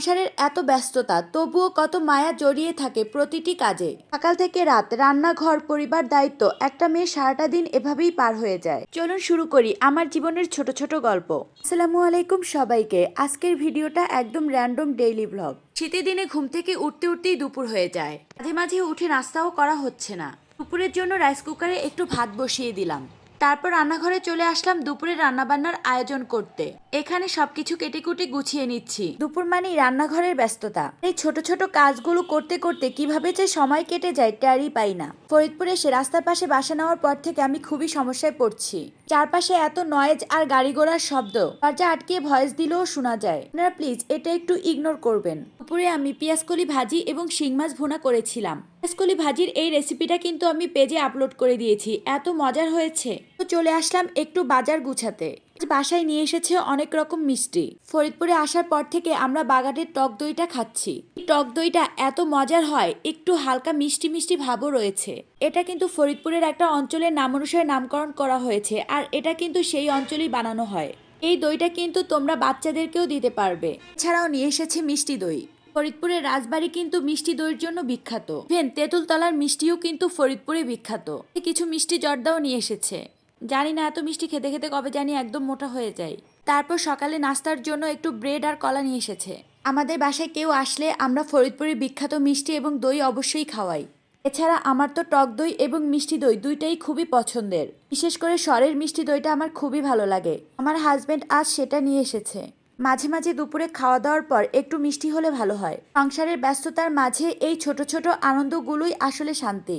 সংসারের এত ব্যস্ততা, তবুও কত মায়া জড়িয়ে থাকে প্রতিটি কাজে। সকাল থেকে রাত রান্নাঘর পরিবার, দায়িত্ব, একটা মেয়ে সারাটা দিন এভাবেই পার হয়ে যায়। চলুন শুরু করি আমার জীবনের ছোট ছোট গল্প। আসসালামু আলাইকুম সবাইকে। আজকের ভিডিওটা একদম র্যান্ডম ডেইলি ব্লগ শীতের দিনে ঘুম থেকে উঠতে, উঠতেই দুপুর হয়ে যায়। মাঝে মাঝে উঠে নাস্তাও করা হচ্ছে না। দুপুরের জন্য রাইস কুকারে একটু ভাত বসিয়ে দিলাম। তারপর রান্নাঘরে চলে আসলাম দুপুরে রান্নাবান্নার আয়োজন করতে। এখানে সবকিছু কেটে কুটে গুছিয়ে নিচ্ছি। দুপুর মানেই রান্নাঘরের ব্যস্ততা। এই ছোট ছোট কাজগুলো করতে করতে কীভাবে যে সময় কেটে যায় ট্যারই পাই না। ফরিদপুরে এসে রাস্তার পাশে বাসা নেওয়ার পর থেকে আমি খুবই সমস্যায় পড়ছি। চারপাশে এত নয়েজ আর গাড়ি ঘোড়ার শব্দ। দরজা আটকে ভয়েস দিলেও শোনা যায়। আপনারা প্লিজ এটা একটু ইগনোর করবেন। দুপুরে আমি পেঁয়াজকলি ভাজি এবং শিং মাছ ভুনা করেছিলাম। পেঁয়াজকলি ভাজির এই রেসিপিটা কিন্তু আমি পেজে আপলোড করে দিয়েছি। এত মজার হয়েছে। তো চলে আসলাম একটু বাজার গুছাতে। বাসায় নিয়ে এসেছে অনেক রকম মিষ্টি। ফরিদপুরে আসার পর থেকে আমরা বাগানের টক দইটা খাচ্ছি। টক দইটা এত মজার হয়, একটু হালকা মিষ্টি মিষ্টি ভাবও রয়েছে। এটা কিন্তু ফরিদপুরের একটা অঞ্চলের নাম অনুসারে নামকরণ করা হয়েছে, আর এটা কিন্তু সেই অঞ্চলেই বানানো হয়। এই দইটা কিন্তু তোমরা বাচ্চাদেরকেও দিতে পারবে। এছাড়াও নিয়ে এসেছে মিষ্টি দই। ফরিদপুরের রাজবাড়ি কিন্তু মিষ্টি দইয়ের জন্য বিখ্যাত। ভেন তেঁতুলতলার মিষ্টিও কিন্তু ফরিদপুরে বিখ্যাত। কিছু মিষ্টি জর্দাও নিয়ে এসেছে। জানি না এত মিষ্টি খেতে খেতে কবে জানি একদম মোটা হয়ে যায়। তারপর সকালে নাস্তার জন্য একটু ব্রেড আর কলা নিয়ে এসেছে। আমাদের বাসায় কেউ আসলে আমরা ফরিদপুরের বিখ্যাত মিষ্টি এবং দই অবশ্যই খাওয়াই। এছাড়া আমার তো টক দই এবং মিষ্টি দই দুইটাই খুবই পছন্দের। বিশেষ করে স্বরের মিষ্টি দইটা আমার খুবই ভালো লাগে। আমার হাজবেন্ড আজ সেটা নিয়ে এসেছে। মাঝে মাঝে দুপুরে খাওয়া দাওয়ার পর একটু মিষ্টি হলে ভালো হয়। সংসারের ব্যস্ততার মাঝে এই ছোট ছোট আনন্দগুলোই আসলে শান্তি।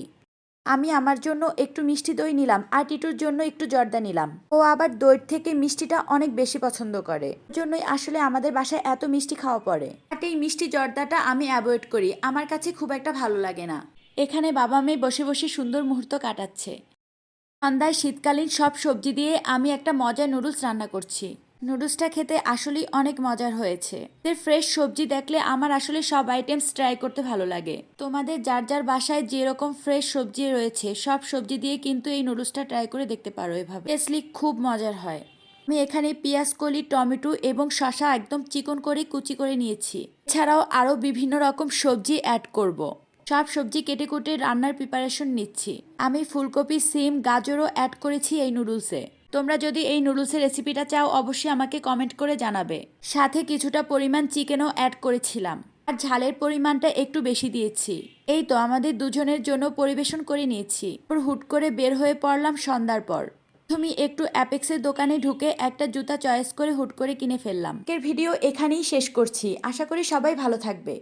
আমি আমার জন্য একটু মিষ্টি দই নিলাম আর টিটুর জন্য একটু জর্দা নিলাম। ও আবার দইয়ের থেকে মিষ্টিটা অনেক বেশি পছন্দ করে। জন্যই আসলে আমাদের বাসায় এত মিষ্টি খাওয়া পড়ে। বাট এই মিষ্টি জর্দাটা আমি অ্যাভয়েড করি। আমার কাছে খুব একটা ভালো লাগে না। এখানে বাবা মেয়ে বসে বসে সুন্দর মুহূর্ত কাটাচ্ছে। সন্ধ্যায় শীতকালীন সব সবজি দিয়ে আমি একটা মজার নুডলস রান্না করছি। নুডলসটা খেতে আসলেই অনেক মজার হয়েছে। এদের ফ্রেশ সবজি দেখলে আমার আসলে সব আইটেমস ট্রাই করতে ভালো লাগে। তোমাদের যার যার বাসায় যেরকম ফ্রেশ সবজি রয়েছে, সব সবজি দিয়ে কিন্তু এই নুডলসটা ট্রাই করে দেখতে পারো এভাবে। টেসলি খুব মজার হয়। আমি এখানে পেঁয়াজ, কলি, টমেটো এবং শসা একদম চিকন করে কুচি করে নিয়েছি। এছাড়াও আরও বিভিন্ন রকম সবজি অ্যাড করব। সব সবজি কেটে কুটে রান্নার প্রিপারেশন নিচ্ছি। আমি ফুলকপি, সিম, গাজরও অ্যাড করেছি এই নুডলসে। তোমরা যদি এই নুডলসের রেসিপিটা চাও, অবশ্যই আমাকে কমেন্ট করে জানাবে। সাথে কিছুটা পরিমাণ চিকেনও অ্যাড করেছিলাম। আর ঝালের পরিমাণটা একটু বেশি দিয়েছি। এই তো আমাদের দুজনের জন্য পরিবেশন করে নিয়েছি। হুট করে বের হয়ে পড়লাম সন্ধ্যার পর। তুমি একটু অ্যাপেক্সের দোকানে ঢুকে একটা জুতা চয়েস করে হুট করে কিনে ফেললাম। এর ভিডিও এখানেই শেষ করছি। আশা করি সবাই ভালো থাকবে।